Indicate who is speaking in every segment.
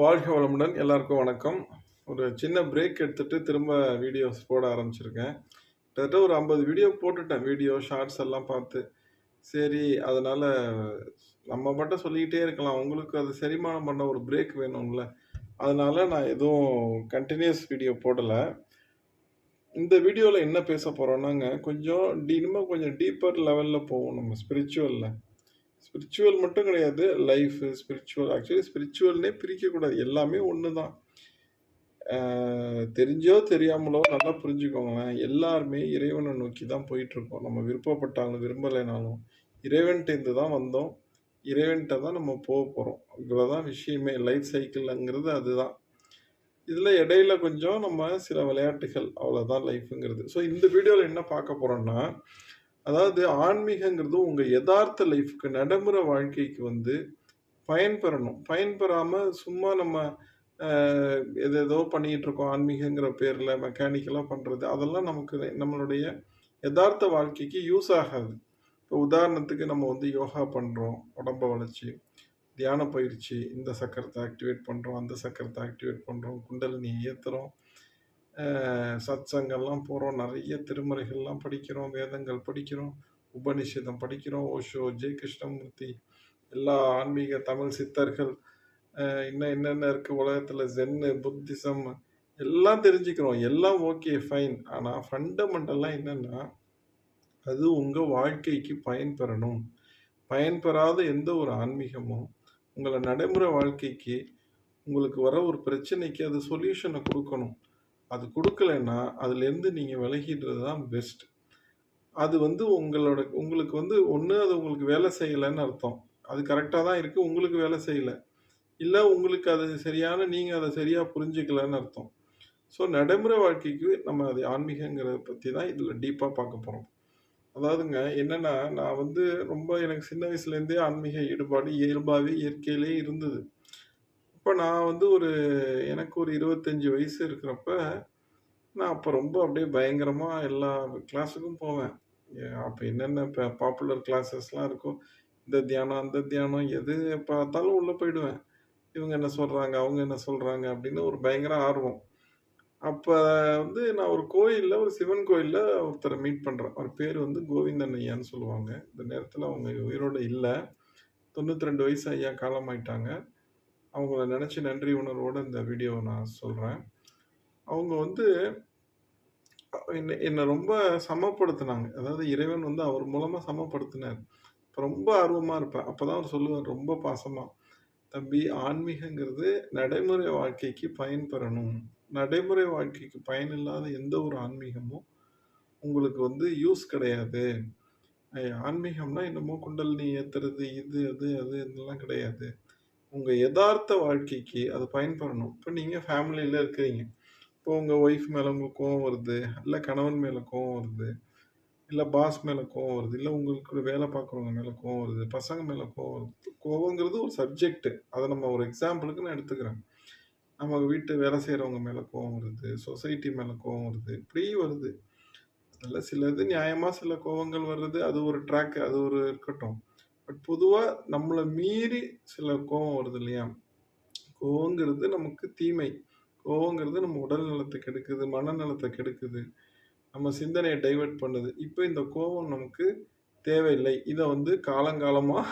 Speaker 1: வாழ்க வளமுடன் எல்லாருக்கும் வணக்கம். ஒரு சின்ன பிரேக் எடுத்துகிட்டு திரும்ப வீடியோஸ் போட ஆரம்பிச்சிருக்கேன். கிட்டத்தட்ட ஒரு ஐம்பது வீடியோ போட்டுட்டேன். வீடியோ ஷார்ட்ஸ் எல்லாம் பார்த்து. சரி அதனால் நம்ம மட்டும் சொல்லிக்கிட்டே இருக்கலாம். உங்களுக்கு அது செரிமானம் பண்ண ஒரு பிரேக் வேணும்ல. அதனால் நான் எதுவும் கண்டினியூஸ் வீடியோ போடலை. இந்த வீடியோவில் என்ன பேச போகிறோன்னாங்க கொஞ்சம் டி இன்னும் கொஞ்சம் டீப்பர் லெவலில் போவோம். நம்ம ஸ்பிரிச்சுவலில் ஸ்பிரிச்சுவல் மட்டும் கிடையாது. லைஃப் ஸ்பிரிச்சுவல் ஆக்சுவலி ஸ்பிரிச்சுவல்னே பிரிக்கக்கூடாது எல்லாமே ஒன்று தான் தெரிஞ்சோ தெரியாமலோ நல்லா புரிஞ்சுக்கோங்களேன். எல்லாருமே இறைவனை நோக்கி தான் போயிட்டுருக்கோம். நம்ம விருப்பப்பட்டாலும் விரும்பலைனாலும் இறைவன்கிட்டேருந்து தான் வந்தோம். இறைவன்கிட்ட தான் நம்ம போக போகிறோம் இவ்வளோதான் விஷயமே. லைஃப் சைக்கிள்ங்கிறது அதுதான். இதில் இடையில கொஞ்சம் நம்ம சில விளையாட்டுகள். அவ்வளோதான் லைஃப்புங்கிறது ஸோ இந்த வீடியோவில் என்ன பார்க்க போகிறோம்னா அதாவது ஆன்மீகங்கிறது உங்கள் யதார்த்த லைஃப்க்கு நடைமுறை வாழ்க்கைக்கு வந்து பயன்பெறணும். பயன்பெறாமல் சும்மா நம்ம எது ஏதோ பண்ணிகிட்டு இருக்கோம் ஆன்மீகங்கிற பேரில் மெக்கானிக்கலாக பண்ணுறது அதெல்லாம் நமக்கு நம்மளுடைய யதார்த்த வாழ்க்கைக்கு யூஸ் ஆகாது. இப்போ உதாரணத்துக்கு நம்ம வந்து யோகா பண்ணுறோம் உடம்ப வளைச்சி தியான பயிற்சி இந்த சக்கரத்தை ஆக்டிவேட் பண்ணுறோம் அந்த சக்கரத்தை ஆக்டிவேட் பண்ணுறோம் குண்டலினி ஏற்றுறோம் சத்சங்கள்லாம் போகிறோம் நிறைய திருமறைகள்லாம் படிக்கிறோம். வேதங்கள் படிக்கிறோம். உபநிஷேதம் படிக்கிறோம். ஓஷோ ஜெய கிருஷ்ணமூர்த்தி எல்லா ஆன்மீக தமிழ் சித்தர்கள் இன்னும் என்னென்ன இருக்குது உலகத்தில்? ஜென்னு புத்திசம் எல்லாம் தெரிஞ்சுக்கிறோம். எல்லாம் ஓகே ஃபைன் ஆனால் ஃபண்டமெண்டல்லாம் என்னென்னா அது உங்கள் வாழ்க்கைக்கு பயன்பெறணும். பயன்பெறாத எந்த ஒரு ஆன்மீகமும் உங்களை நடைமுறை வாழ்க்கைக்கு உங்களுக்கு வர ஒரு பிரச்சனைக்கு அது சொல்யூஷனை கொடுக்கணும். அது கொடுக்கலன்னா அதுலேருந்து நீங்கள் விலகிடுறது தான் பெஸ்ட் அது வந்து உங்களோட உங்களுக்கு வந்து ஒன்று அது உங்களுக்கு வேலை செய்யலைன்னு அர்த்தம். அது கரெக்டாக தான் இருக்குது உங்களுக்கு வேலை செய்யலை. இல்லை உங்களுக்கு அது சரியான நீங்கள் அதை சரியாக புரிஞ்சுக்கலன்னு அர்த்தம். ஸோ நடைமுறை வாழ்க்கைக்கு நம்ம அது ஆன்மீகங்கிறத பற்றி தான் இதில் டீப்பாக பார்க்க போகிறோம். அதாவதுங்க என்னென்னா நான் வந்து ரொம்ப எனக்கு சின்ன வயசுலேருந்தே ஆன்மீக ஈடுபாடு இயல்பாகவே இயற்கையிலே இருந்தது. இப்போ நான் வந்து ஒரு எனக்கு ஒரு இருபத்தஞ்சி வயசு இருக்கிறப்ப நான் அப்போ ரொம்ப அப்படியே பயங்கரமாக எல்லா கிளாஸுக்கும் போவேன். அப்போ என்னென்ன இப்போ பாப்புலர் கிளாஸஸ்லாம் இருக்கும் இந்த தியானம் அந்த தியானம் எது பார்த்தாலும் உள்ளே போயிடுவேன். இவங்க என்ன சொல்கிறாங்க அவங்க என்ன சொல்கிறாங்க அப்படின்னு ஒரு பயங்கர ஆர்வம். அப்போ வந்து நான் ஒரு கோயிலில் ஒரு சிவன் கோயிலில் ஒருத்தரை மீட் பண்ணுறேன் அவர் பேர் வந்து கோவிந்தன் ஐயான்னு சொல்லுவாங்க. இந்த நேரத்தில் அவங்க உயிரோடு இல்லை. தொண்ணூற்றி ரெண்டு வயசு ஐயா காலமாயிட்டாங்க. அவங்கள நினச்சி நன்றி உணர்வோடு இந்த வீடியோவை நான் சொல்கிறேன் அவங்க வந்து என்னை என்னை ரொம்ப சமப்படுத்தினாங்க. அதாவது இறைவன் வந்து அவர் மூலமாக சமப்படுத்தினார். இப்போ ரொம்ப ஆர்வமாக இருப்பேன். அப்போ தான் அவர் சொல்லுவார் ரொம்ப பாசமாக தம்பி ஆன்மீகங்கிறது நடைமுறை வாழ்க்கைக்கு பயன்பெறணும் நடைமுறை வாழ்க்கைக்கு பயனில்லாத எந்த ஒரு ஆன்மீகமும் உங்களுக்கு வந்து யூஸ் கிடையாது. ஆன்மீகம்னா என்னமோ குண்டலினி ஏற்றுறது இது அது அது இதெல்லாம் கிடையாது. உங்கள் யதார்த்த வாழ்க்கைக்கு அது பயன்படணும். இப்போ நீங்கள் ஃபேமிலியில் இருக்கிறீங்க. இப்போ உங்கள் ஒய்ஃப் மேலே உங்களுக்கு கோவம் வருது இல்லை கணவன் மேலே கோவம் வருது இல்லை பாஸ் மேலே கோவம் வருது இல்லை உங்களுக்கு வேலை பார்க்குறவங்க மேலே கோவம் வருது பசங்க மேலே கோவம் வருது. கோவங்கிறது ஒரு சப்ஜெக்ட் அதை நம்ம ஒரு எக்ஸாம்பிளுக்கு நான் எடுத்துக்கிறேன். நம்ம வீட்டு வேலை செய்கிறவங்க மேலே கோவம் வருது சொசைட்டி மேலே கோவம் வருது இப்படி வருது. அதில் சிலது நியாயமாக சில கோவங்கள் வர்றது அது ஒரு ட்ராக் அது ஒரு இருக்கட்டும். பட் பொதுவாக நம்மளை மீறி சில கோவம் வருது இல்லையா? கோவங்கிறது நமக்கு தீமை. கோவங்கிறது நம்ம உடல் நலத்தை கெடுக்குது மனநலத்தை கெடுக்குது. நம்ம சிந்தனையை டைவர்ட் பண்ணுது. இப்போ இந்த கோவம் நமக்கு தேவையில்லை. இதை வந்து காலங்காலமாக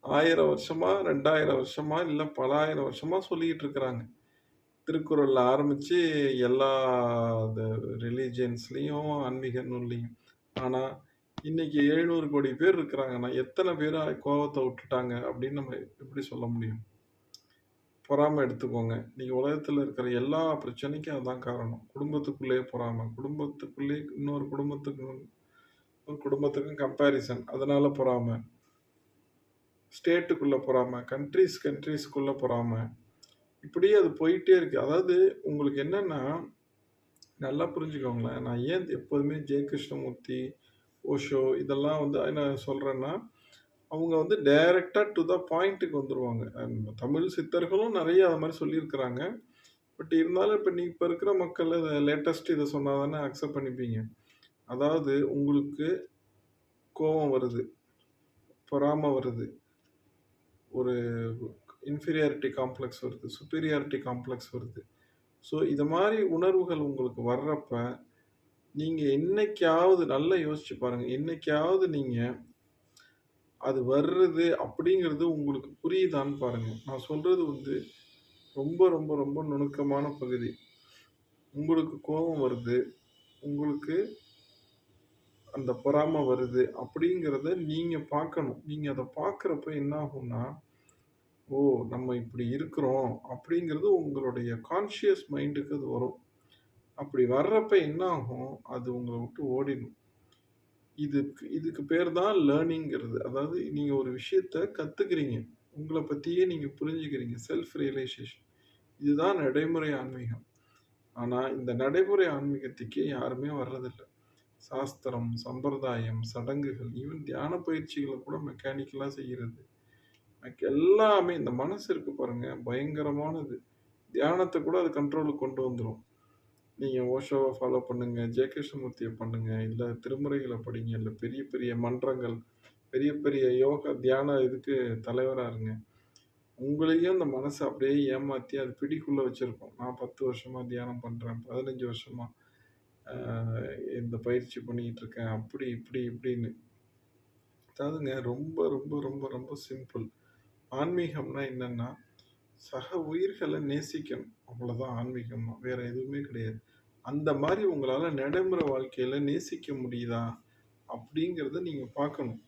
Speaker 1: ஆயிரம் வருஷமா ரெண்டாயிரம் வருஷமா இல்லை பல ஆயிரம் வருஷமா சொல்லிக்கிட்டு இருக்கிறாங்க. திருக்குறளில் ஆரம்பித்து எல்லா ரிலீஜியன்ஸ்லேயும் ஆன்மீக நூல்லையும். ஆனால் இன்னைக்கு எழுநூறு கோடி பேர் இருக்கிறாங்கன்னா எத்தனை பேர் கோவத்தை விட்டுட்டாங்க அப்படின்னு நம்ம எப்படி சொல்ல முடியும்? பொறாமல் எடுத்துக்கோங்க. நீங்கள் உலகத்தில் இருக்கிற எல்லா பிரச்சனைக்கும் அதுதான் காரணம். குடும்பத்துக்குள்ளேயே பொறாமை. குடும்பத்துக்குள்ளேயே இன்னொரு குடும்பத்துக்கு ஒரு குடும்பத்துக்கும் கம்பேரிசன் அதனால பொறாமை. ஸ்டேட்டுக்குள்ளே பொறாமை. கண்ட்ரிஸ் கண்ட்ரிஸ்க்குள்ளே பொறாமை. இப்படியே அது போயிட்டே இருக்குது அதாவது உங்களுக்கு என்னென்னா நல்லா புரிஞ்சுக்கோங்களேன். நான் ஏன் எப்போதுமே ஜெய கிருஷ்ணமூர்த்தி ஓஷோ இதெல்லாம் வந்து என்ன சொல்கிறேன்னா அவங்க வந்து டைரெக்டாக டு த பாயிண்ட்டுக்கு வந்துடுவாங்க தமிழ் சித்தர்களும் நிறைய அது மாதிரி சொல்லியிருக்கிறாங்க. பட் இருந்தாலும் இப்போ நீ இப்போ இருக்கிற மக்கள் இதை லேட்டஸ்ட் இதை சொன்னால் தானே அக்செப்ட் பண்ணிப்பீங்க. அதாவது உங்களுக்கு கோபம் வருது பொறாமை வருது ஒரு இன்ஃபீரியாரிட்டி காம்ப்ளெக்ஸ் வருது சுப்பீரியாரிட்டி காம்ப்ளெக்ஸ் வருது. ஸோ இது மாதிரி உணர்வுகள் உங்களுக்கு வர்றப்ப நீங்கள் என்னைக்காவது நல்லா யோசிச்சு பாருங்க. என்னைக்காவது நீங்கள் அது வர்றது அப்படிங்கிறது உங்களுக்கு புரியுதான்னு பாருங்க. நான் சொல்றது வந்து ரொம்ப ரொம்ப ரொம்ப நுணுக்கமான பகுதி. உங்களுக்கு கோபம் வருது. உங்களுக்கு அந்த பொறாமை வருது அப்படிங்கிறத நீங்கள் பார்க்கணும். நீங்கள் அதை பார்க்குறப்ப என்ன ஆகும்னா ஓ நம்ம இப்படி இருக்கிறோம் அப்படிங்கிறது உங்களுடைய கான்ஷியஸ் மைண்டுக்கு அது வரும். அப்படி வர்றப்ப என்ன ஆகும் அது உங்களை விட்டு ஓடிடும். இதுக்கு இதுக்கு பேர் தான் லேர்னிங்கிறது அதாவது நீங்கள் ஒரு விஷயத்த கற்றுக்கிறீங்க உங்களை பற்றியே நீங்கள் புரிஞ்சுக்கிறீங்க. செல்ஃப் ரியலைசேஷன் இதுதான் நடைமுறை ஆன்மீகம். ஆனால் இந்த நடைமுறை ஆன்மீகத்துக்கே யாருமே வர்றதில்லை. சாஸ்திரம் சம்பிரதாயம் சடங்குகள் ஈவன் தியான பயிற்சிகளை கூட மெக்கானிக்கலாக செய்கிறது எல்லாமே இந்த மனசு இருக்கு பாருங்க பயங்கரமானது. தியானத்தை கூட அது கண்ட்ரோலுக்கு கொண்டு வந்துடும் நீங்கள் ஓஷோவை ஃபாலோ பண்ணுங்கள் ஜெய கிருஷ்ணமூர்த்தியை பண்ணுங்கள் இல்லை திருமுறைகளை படிங்க இல்லை பெரிய பெரிய மன்றங்கள் பெரிய பெரிய யோகா தியான இதுக்கு தலைவராக இருங்க. உங்களையும் அந்த மனசை அப்படியே ஏமாற்றி அது பிடிக்குள்ளே வச்சுருக்கோம். நான் பத்து வருஷமாக தியானம் பண்ணுறேன் பதினஞ்சு வருஷமாக இந்த பயிற்சி பண்ணிக்கிட்டு இருக்கேன் அப்படி இப்படி இப்படின்னு. அதாவதுங்க ரொம்ப ரொம்ப ரொம்ப ரொம்ப சிம்பிள் ஆன்மீகம்னா என்னன்னா சக உயிர்களை நேசிக்கணும். அவ்வளோதான் ஆன்மீகம்னா வேற எதுவுமே கிடையாது. அந்த மாதிரி உங்களால் நடைமுறை வாழ்க்கையில் நேசிக்க முடியுதா? அப்படிங்கிறத நீங்கள் பார்க்கணும்.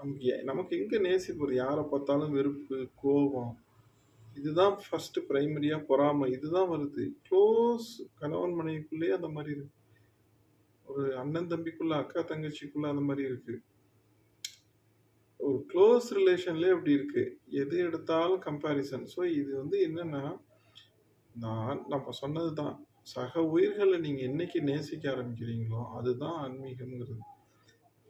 Speaker 1: நமக்கு நமக்கு எங்கே நேசிப்போம் யாரை பார்த்தாலும் வெறுப்பு கோபம். இதுதான் ஃபஸ்ட்டு ப்ரைமரியாக பொறாமை. இதுதான் வருது. க்ளோஸ் கணவன் மனைவிக்குள்ளேயே அந்த மாதிரி இருக்குது ஒரு அண்ணன் தம்பிக்குள்ளே அக்கா தங்கச்சிக்குள்ளே அந்த மாதிரி இருக்குது ஒரு க்ளோஸ் ரிலேஷன்லேயே அப்படி இருக்குது எது எடுத்தாலும் கம்பேரிசன் ஸோ இது வந்து என்னென்னா நான் நம்ம சொன்னது தான். சக உயிர்களை நீங்கள் என்றைக்கு நேசிக்க ஆரம்பிக்கிறீங்களோ அதுதான் ஆன்மீகம்ங்கிறது.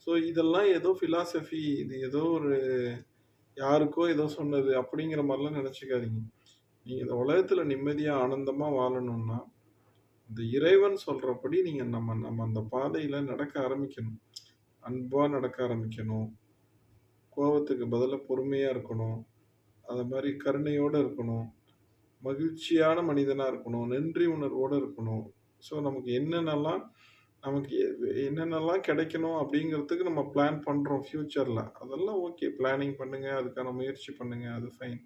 Speaker 1: ஸோ இதெல்லாம் ஏதோ ஃபிலாசபி இது ஏதோ ஒரு யாருக்கோ ஏதோ சொன்னது அப்படிங்கிற மாதிரிலாம் நினச்சிக்காதீங்க. நீங்கள் இந்த உலகத்தில் நிம்மதியாக ஆனந்தமாக வாழணும்னா இந்த இறைவன் சொல்கிறபடி நீங்கள் நம்ம நம்ம அந்த பாதையில் நடக்க ஆரம்பிக்கணும். அன்பாக நடக்க ஆரம்பிக்கணும். கோபத்துக்கு பதிலாக பொறுமையாக இருக்கணும். அது மாதிரி கருணையோடு இருக்கணும். மகிழ்ச்சியான மனிதனாக இருக்கணும். நன்றி உணர்வோடு இருக்கணும். ஸோ நமக்கு என்னென்னலாம் நமக்கு எ- என்னென்னலாம் கிடைக்கணும் அப்படிங்கிறதுக்கு நம்ம பிளான் பண்ணுறோம் ஃப்யூச்சரில் அதெல்லாம் ஓகே பிளானிங் பண்ணுங்கள் அதுக்கான முயற்சி பண்ணுங்கள் அது ஃபைன்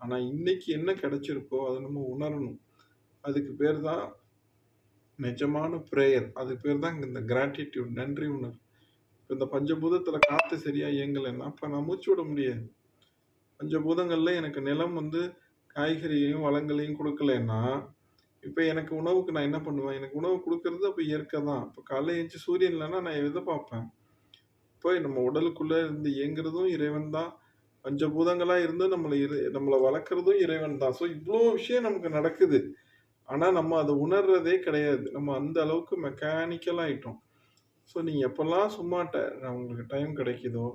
Speaker 1: ஆனால் இன்றைக்கி என்ன கிடைச்சிருக்கோ அதை நம்ம உணரணும். அதுக்கு பேர் தான் நிஜமான ப்ரேயர் அதுக்கு பேர் தான் இந்த கிராட்டிடியூட் நன்றி உணர்வு. இந்த பஞ்சபூதத்தில் காற்று சரியாக இயங்கலைன்னா அப்போ நான் மூச்சு விட முடியாது. பஞ்சபூதங்கள்ல எனக்கு நிலம் வந்து காய்கறியையும் வளங்களையும் கொடுக்கலன்னா இப்போ எனக்கு உணவுக்கு நான் என்ன பண்ணுவேன்? எனக்கு உணவு கொடுக்கறது அப்போ இயற்கை தான். இப்போ காலைல எழுந்துச்சு சூரியன் இல்லைன்னா நான் எதை பார்ப்பேன்? இப்போ நம்ம உடலுக்குள்ளே இருந்து இயங்குறதும் இறைவன் தான். பஞ்சபூதங்களாக இருந்து நம்மளை இரு நம்மளை வளர்க்குறதும் இறைவன் தான். ஸோ இவ்வளோ விஷயம் நமக்கு நடக்குது. ஆனால் நம்ம அதை உணர்றதே கிடையாது. நம்ம அந்த அளவுக்கு மெக்கானிக்கலாக ஆயிட்டோம். ஸோ நீங்கள் எப்போல்லாம் சும்மாட்ட உங்களுக்கு டைம் கிடைக்குதோ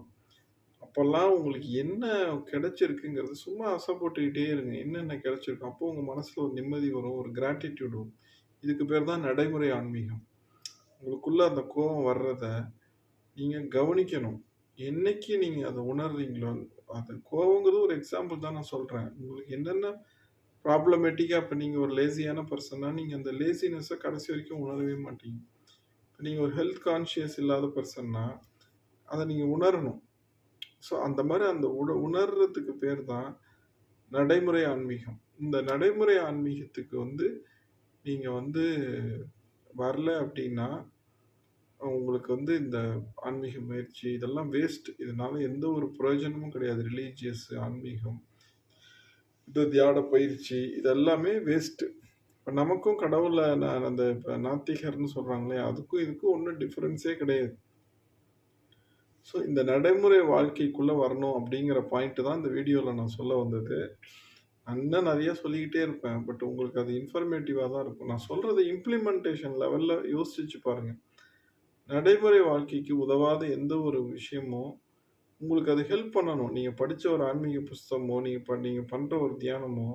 Speaker 1: அப்போல்லாம் உங்களுக்கு என்ன கிடைச்சிருக்குங்கிறது சும்மா அசைப்பட்டுக்கிட்டே இருங்க. என்னென்ன கிடைச்சிருக்கும்? அப்போ உங்கள் மனசில் ஒரு நிம்மதி வரும் ஒரு கிராட்டிடியூட் வரும். இதுக்கு பேர் தான் நடைமுறை ஆன்மீகம். உங்களுக்குள்ளே அந்த கோபம் வர்றத நீங்கள் கவனிக்கணும். என்னைக்கு நீங்கள் அதை உணர்றீங்களோ அது கோபங்கிறது ஒரு எக்ஸாம்பிள் தான் நான் சொல்கிறேன் உங்களுக்கு என்னென்ன ப்ராப்ளமேட்டிக்காக இப்போ நீங்கள் ஒரு லேசியான பர்சன்னா நீங்கள் அந்த லேசினஸை கடைசி வரைக்கும் உணரவே மாட்டீங்க. நீங்கள் ஒரு ஹெல்த் கான்ஷியஸ் இல்லாத பர்சன்னா அதை நீங்கள் உணரணும். ஸோ அந்த மாதிரி அந்த உண உணர்றதுக்கு பேர் தான் நடைமுறை ஆன்மீகம். இந்த நடைமுறை ஆன்மீகத்துக்கு வந்து நீங்கள் வந்து வரல அப்படின்னா உங்களுக்கு வந்து இந்த ஆன்மீக முயற்சி இதெல்லாம் வேஸ்ட் இதனால எந்த ஒரு பிரயோஜனமும் கிடையாது. ரிலீஜியஸ் ஆன்மீகம் இந்த தியான பயிற்சி இதெல்லாமே வேஸ்ட்டு இப்போ நமக்கும் கடவுளை நான் அந்த இப்போ நாத்திகர்னு சொல்கிறாங்களே அதுக்கும் இதுக்கும் ஒன்றும் டிஃப்ரென்ஸே கிடையாது. ஸோ இந்த நடைமுறை வாழ்க்கைக்குள்ளே வரணும் அப்படிங்கிற பாயிண்ட்டு தான் இந்த வீடியோவில் நான் சொல்ல வந்தது. அண்ணன் நிறையா நிறைய சொல்லிக்கிட்டே இருப்பேன் பட் உங்களுக்கு அது இன்ஃபர்மேட்டிவாக தான் இருக்கும். நான் சொல்கிறது இம்ப்ளிமெண்டேஷன் லெவலில் யோசிச்சு பாருங்கள் நடைமுறை வாழ்க்கைக்கு உதவாத எந்த ஒரு விஷயமோ உங்களுக்கு அது ஹெல்ப் பண்ணணும். நீங்கள் படித்த ஒரு ஆன்மீக புஸ்தகமோ நீங்கள் ப நீங்கள் பண்ணுற ஒரு தியானமோ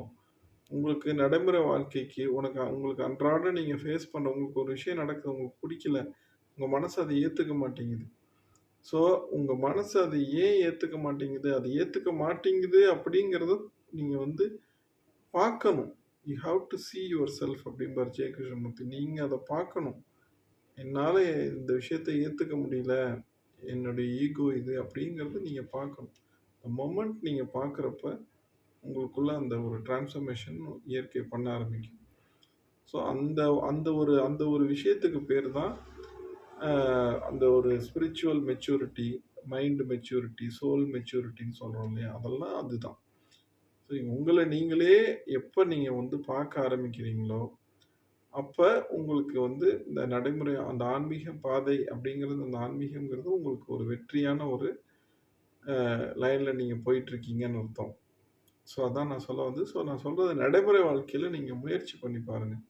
Speaker 1: உங்களுக்கு நடைமுறை வாழ்க்கைக்கு உனக்கு உங்களுக்கு அன்றாட நீங்கள் ஃபேஸ் பண்ணுற உங்களுக்கு ஒரு விஷயம் நடக்குது உங்களுக்கு பிடிக்கல உங்கள் மனசு அதை ஏற்றுக்க மாட்டேங்குது ஸோ உங்கள் மனசு அதை ஏன் ஏற்றுக்க மாட்டேங்குது அதை ஏற்றுக்க மாட்டேங்குது அப்படிங்கிறத நீங்கள் வந்து பார்க்கணும். You have to see yourself அப்படிம்பார் ஜெயகிருஷ்ணமூர்த்தி கிருஷ்ணமூர்த்தி. அதை பார்க்கணும். என்னால் இந்த விஷயத்த ஏற்றுக்க முடியல. என்னுடைய ஈகோ இது அப்படிங்கிறத நீங்கள் பார்க்கணும். மொமெண்ட் நீங்கள் பார்க்குறப்ப, உங்களுக்குள்ள அந்த ஒரு டிரான்ஸ்ஃபர்மேஷன் இயற்கை பண்ண ஆரம்பிக்கும். ஸோ அந்த அந்த ஒரு அந்த ஒரு விஷயத்துக்கு பேர் தான், அந்த ஒரு spiritual maturity, mind maturity, soul மெச்சூரிட்டின்னு சொல்கிறோம் இல்லையா? அதெல்லாம் அதுதான். ஸோ உங்களை நீங்களே எப்போ நீங்கள் வந்து பார்க்க ஆரம்பிக்கிறீங்களோ, அப்போ உங்களுக்கு வந்து இந்த நடைமுறை அந்த ஆன்மீக பாதை அப்படிங்கிறது அந்த ஆன்மீகங்கிறது உங்களுக்கு ஒரு வெற்றியான ஒரு லைனில் நீங்கள் போயிட்டுருக்கீங்கன்னு அர்த்தம். ஸோ அதான் நான் சொல்ல வந்தது. ஸோ நான் சொல்கிறது நடைமுறை வாழ்க்கையில் நீங்கள் முயற்சி பண்ணி பாருங்கள்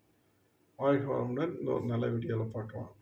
Speaker 1: வாழ்க வளமுடன். இன்னொரு நல்ல வீடியோவில் பார்க்கலாம்.